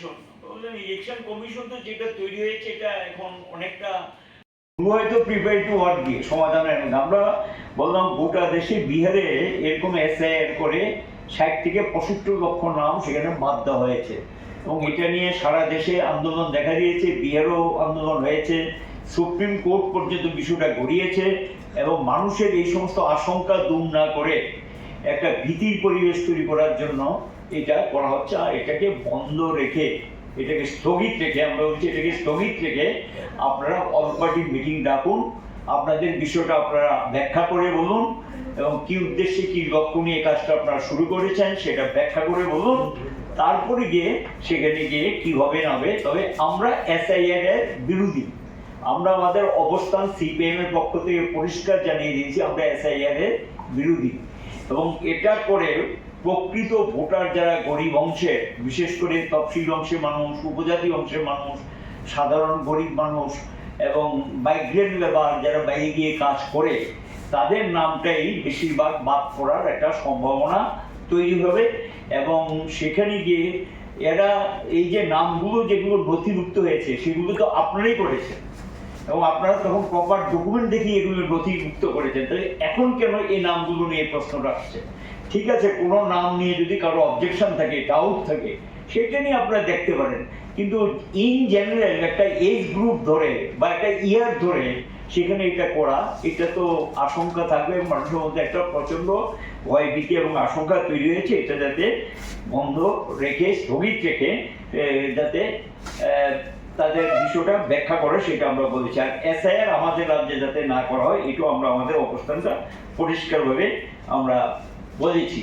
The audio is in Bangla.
কমিশন ইলেকশন কমিশন তো যেটা তৈরি হয়েছে, এটা এখন অনেকটা হয়তো প্রিপেয়ার টু ওয়ার্ক দিয়ে সমাধানের আমরা বললাম গোটা দেশে বিহারে এরকম এসআইআর করে ষাট থেকে পঁচাত্তর লক্ষ নাম সেখানে বাদ দেওয়া হয়েছে। এবং এটা নিয়ে সারা দেশে আন্দোলন দেখা দিয়েছে, বিহারেও আন্দোলন হয়েছে, সুপ্রিম কোর্ট পর্যন্ত বিষয়টা গড়িয়েছে এবং মানুষের এই সমস্ত আশঙ্কা দূর না করে একটা ভীতির পরিবেশ তৈরি করার জন্য এটা করা হচ্ছে, আর এটাকে বন্ধ রেখে, এটাকে স্থগিত রেখে, আমরা বলছি এটাকে স্থগিত রেখে আপনারা অল পার্টি মিটিং ডাকুন, আপনাদের বিষয়টা আপনারা ব্যাখ্যা করে বলুন, এবং কি উদ্দেশ্যে কি লক্ষ্য নিয়ে কাজটা আপনারা শুরু করেছেন সেটা ব্যাখ্যা করে বলুন, তারপরে গিয়ে সেখানে গিয়ে কি হবে না হবে, তবে আমরা এসআইআর এর বিরোধী। আমরা আমাদের অবস্থান সিপিএম এর পক্ষ থেকে পরিষ্কার জানিয়ে দিয়েছি, আমরা এসআইআর এর বিরোধী। এবং এটা করে প্রকৃত ভোটার যারা গরিব অংশের বিশেষ করে তফসিল অংশের মানুষ, উপজাতি অংশের মানুষ, সাধারণ গরিব মানুষ এবং মাইগ্রেন্ট লেবার যারা বাইরে গিয়ে কাজ করে, তাদের নামটাই বেশিরভাগ বাদ পড়ার একটা সম্ভাবনা তৈরি হবে এবং সেখানে গিয়ে এরা এই যে নামগুলো যেগুলো নথিভুক্ত হয়েছে, সেগুলো তো আপনারাই করেছেন। এবং আপনারা তখন প্রপার ডকুমেন্ট দেখিয়ে এগুলো নথিভুক্ত করেছেন। তাহলে এখন কেন এই নামগুলো নিয়ে প্রশ্ন রাখছে ঠিক আছে, কোনো নাম নিয়ে যদি কারও অবজেকশন থাকে ডাউট থাকে, সেটা নিয়ে আপনারা দেখতে পারেন। কিন্তু ইন জেনারেল একটা এজ গ্রুপ ধরে বা একটা ইয়ার ধরে সেখানে এটা করা, এটা তো আশঙ্কা থাকবে, মানুষের মধ্যে একটা প্রচণ্ড ভয় ভীতি এবং আশঙ্কা তৈরি হয়েছে, এটা যাতে বন্ধ রেখে, স্থগিত রেখে যাতে তাদের বিষয়টা ব্যাখ্যা করে, সেটা আমরা বলেছি আর এসআইআর আমাদের রাজ্যে যাতে না করা হয়, এটাও আমরা, আমাদের অবস্থানটা পরিষ্কারভাবে আমরা বলেছি